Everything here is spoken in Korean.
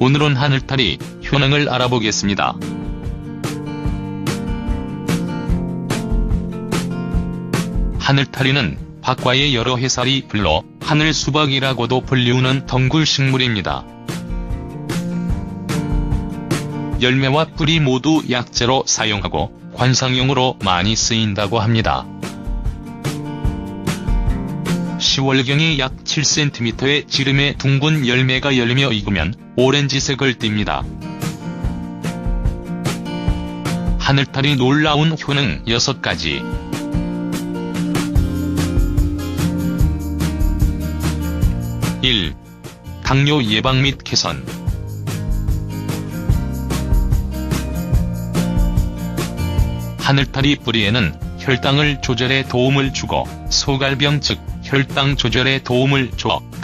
오늘은 하늘탈이 효능을 알아보겠습니다. 하늘타리는 박과의 여러 해살이 불러 하늘수박이라고도 불리우는 덩굴 식물입니다. 열매와 뿌리 모두 약재로 사용하고 관상용으로 많이 쓰인다고 합니다. 10월경에 약 7cm의 지름의 둥근 열매가 열리며 익으면 오렌지색을 띱니다. 하늘탈이 놀라운 효능 6가지. 일. 당뇨 예방 및 개선. 하늘탈이 뿌리에는 혈당을 조절에 도움을 주고 소갈병 즉 혈당 조절에 도움을 줘. 당,